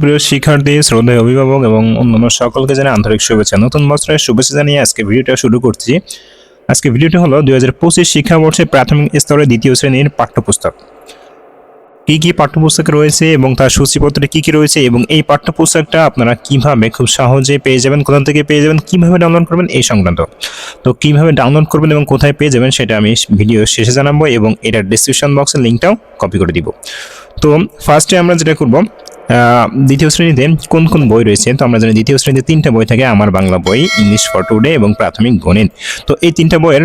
সুপ্রিয় শিক্ষার্থী, শ্রদ্ধেয় অভিভাবক এবং অন্যান্য সকলকে জানাই আন্তরিক শুভেচ্ছা। নতুন বছরের শুভেচ্ছা জানিয়ে আজকে ভিডিওটা শুরু করছি। আজকে ভিডিওটা হলো দুই হাজার পঁচিশ শিক্ষাবর্ষে প্রাথমিক স্তরে দ্বিতীয় শ্রেণির পাঠ্যপুস্তক। কি কি পাঠ্যপুস্তক রয়েছে এবং তার সূচিপত্রে কি কি রয়েছে এবং এই পাঠ্যপুস্তকটা আপনারা কীভাবে খুব সহজে পেয়ে যাবেন, কোথা থেকে পেয়ে যাবেন, কীভাবে ডাউনলোড করবেন এই সংক্রান্ত। তো কীভাবে ডাউনলোড করবেন এবং কোথায় পেয়ে যাবেন সেটা আমি ভিডিও শেষে জানাব এবং এটার ডিসক্রিপশন বক্সের লিঙ্কটাও কপি করে দিব। তো ফার্স্টে আমরা যেটা করব দ্বিতীয় শ্রেণীতে কোন কোন বই রয়েছে? তো আমরা জানি দ্বিতীয় শ্রেণীতে তিনটা বই থাকে, আমার বাংলা বই, ইংলিশ ফর টুডে এবং প্রাথমিক গণিত। তো এই তিনটা বইয়ের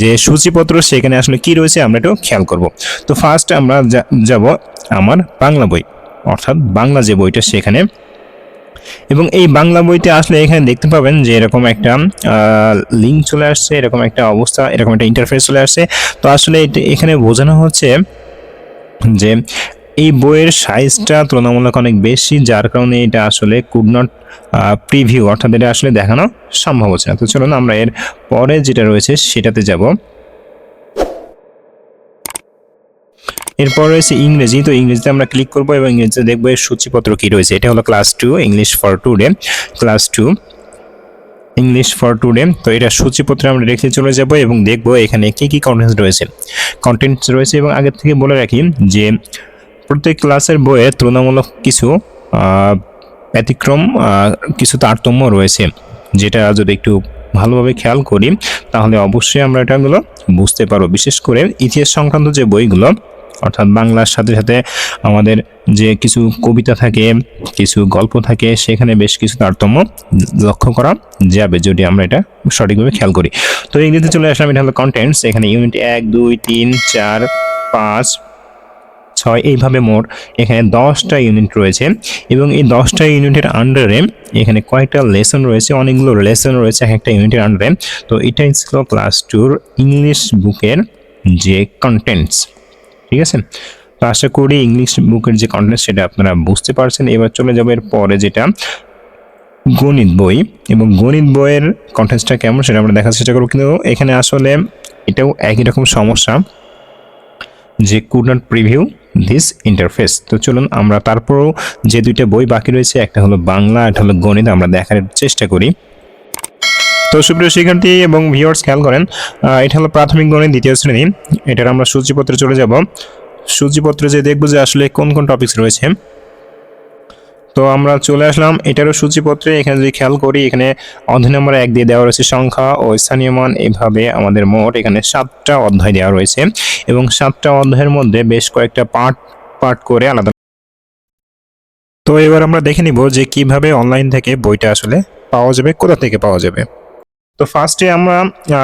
যে সূচিপত্র, সেখানে আসলে কি রয়েছে আমরা একটু খেয়াল করব। তো ফার্স্ট আমরা যাব আমার বাংলা বই, অর্থাৎ বাংলা যে বইটা সেখানে। এবং এই বাংলা বইতে আসলে এখানে দেখতে পাবেন যে এরকম একটা লিঙ্ক চলে আসছে, এরকম একটা অবস্থা, এরকম একটা ইন্টারফেস চলে আসছে। তো আসলে এখানে বোঝানো হচ্ছে যে এই বইয়ের সাইজটা তুলনামূলক অনেক বেশি, যার কারণে এটা আসলে কুড নট প্রিভিউ অর্থাৎ এটা আসলে দেখানো সম্ভব হচ্ছে না। তো চলুন আমরা এর পরে যেটা রয়েছে সেটাতে যাব। এরপর রয়েছে ইংরেজি, তো ইংরেজিতে আমরা ক্লিক করব এবং ইংরেজিতে দেখব এর সূচিপত্র কী রয়েছে। এটা হলো class two English for today class two English for today তো এটা সূচিপত্রে আমরা রেখে চলে যাব এবং দেখব এখানে কী কী কন্টেন্টস রয়েছে। কন্টেন্টস রয়েছে এবং আগের থেকে বলে রাখি যে প্রত্যেক ক্লাসের বইয়ে তুলনামূলক কিছু ব্যতিক্রম কিছু তারতম্য রয়েছে। যেটা যদি একটু ভালোভাবে খেয়াল করি, তাহলে অবশ্যই আমরা এটাগুলো বুঝতে পারব। বিশেষ করে ইতিহাস সংক্রান্ত যে বইগুলো, অর্থাৎ বাংলার সাথে সাথে আমাদের যে কিছু কবিতা থাকে, কিছু গল্প থাকে, সেখানে বেশ কিছু তারতম্য লক্ষ্য করা যাবে যদি আমরা এটা সঠিকভাবে খেয়াল করি। তো ইংরেজিতে চলে আসলাম, এটা হলো কন্টেন্টস এখানে ইউনিট এক, দুই, তিন, চার, পাঁচ ছয়, এইভাবে মোট এখানে দশটা ইউনিট রয়েছে এবং এই দশটা ইউনিটের আন্ডারে এখানে কয়েকটা লেসন রয়েছে, অনেকগুলো লেসন রয়েছে এক একটা ইউনিটের আন্ডারে তো এটাই ছিল ক্লাস টুর ইংলিশ বুকের যে কন্টেন্টস ঠিক আছে? তো আশা করি ইংলিশ বুকের যে কন্টেন্ট সেটা আপনারা বুঝতে পারছেন। এবার চলে যাবে এর পরে যেটা গণিত বই এবং গণিত বইয়ের কন্টেন্টসটা কেমন সেটা আমরা দেখার চেষ্টা করব। কিন্তু এখানে আসলে এটাও একই রকম সমস্যা যে could not preview this interface তো চলুন আমরা তারপরও যে দুইটা বই বাকি রয়েছে, একটা হলো বাংলা, একটা হলো গণিত, আমরা দেখার চেষ্টা করি। তো সুপ্রিয় শিক্ষার্থী এবং ভিউয়ার্স খেয়াল করেন এটা হলো প্রাথমিক গণিত দ্বিতীয় শ্রেণি। এটার আমরা সূচিপত্রে চলে যাব। সূচিপত্রে যে দেখব যে আসলে কোন কোন টপিকস রয়েছে। তো আমরা চলে আসলাম। এটারও সূচিপত্রে এখানে যদি খেয়াল করি, এখানে অধ্যায় নম্বর এক দিয়ে দেওয়া রয়েছে সংখ্যা ও স্থানীয় মান। এভাবে আমাদের মোট এখানে সাতটা অধ্যায় দেওয়া রয়েছে এবং সাতটা অধ্যায়ের মধ্যে বেশ কয়েকটা পার্ট পার্ট করে আলাদা তো এবার আমরা দেখে নিব যে কীভাবে অনলাইন থেকে বইটা আসলে পাওয়া যাবে, কোথা থেকে পাওয়া যাবে। তো ফার্স্টে আমরা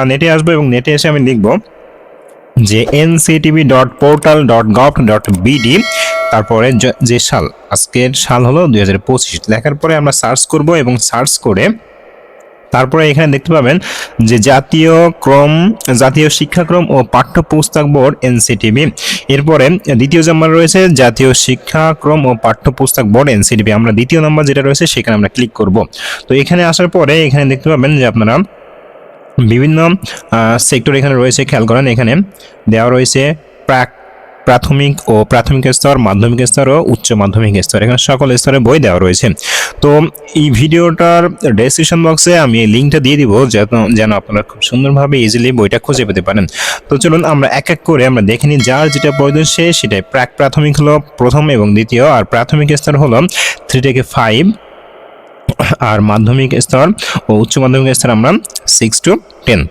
নেটে আসব এবং নেটে এসে আমি লিখব যে NCTB dot portal dot gov dot BD তারপরে যে সাল, আজকের সাল হলো দুই হাজার পঁচিশ। লেখার পরে আমরা সার্চ করব এবং সার্চ করে তারপরে এখানে দেখতে পাবেন যে জাতীয় ক্রম, জাতীয় শিক্ষাক্রম ও পাঠ্যপুস্তক বোর্ড, এনসিটিভি। এরপরে দ্বিতীয় নাম্বার রয়েছে জাতীয় শিক্ষাক্রম ও পাঠ্যপুস্তক বোর্ড, এনসিটিভি। আমরা দ্বিতীয় নাম্বার যেটা রয়েছে সেখানে আমরা ক্লিক করব। তো এখানে আসার পরে এখানে দেখতে পাবেন যে আপনারা বিভিন্ন সেক্টর এখানে রয়েছে, খেয়াল করেন এখানে দেওয়া রয়েছে প্রাক প্রাথমিক ও প্রাথমিক স্তর, মাধ্যমিক স্তর ও উচ্চ মাধ্যমিক স্তর। এখানে সকল স্তরে বই দেওয়া রয়েছে। তো এই ভিডিওটার ডেসক্রিপশন বক্সে আমি এই লিঙ্কটা দিয়ে দিব যেন আপনারা খুব সুন্দরভাবে ইজিলি বইটা খুঁজে পেতে পারেন। তো চলুন আমরা এক এক করে আমরা দেখে নিই যার যেটা প্রয়োজন সে সেটাই। প্রাক প্রাথমিক হলো প্রথম এবং দ্বিতীয়, আর প্রাথমিক স্তর হলো থ্রি থেকে ফাইভ আর মাধ্যমিক স্তর ও উচ্চ মাধ্যমিক স্তর আমরা সিক্স টু টেন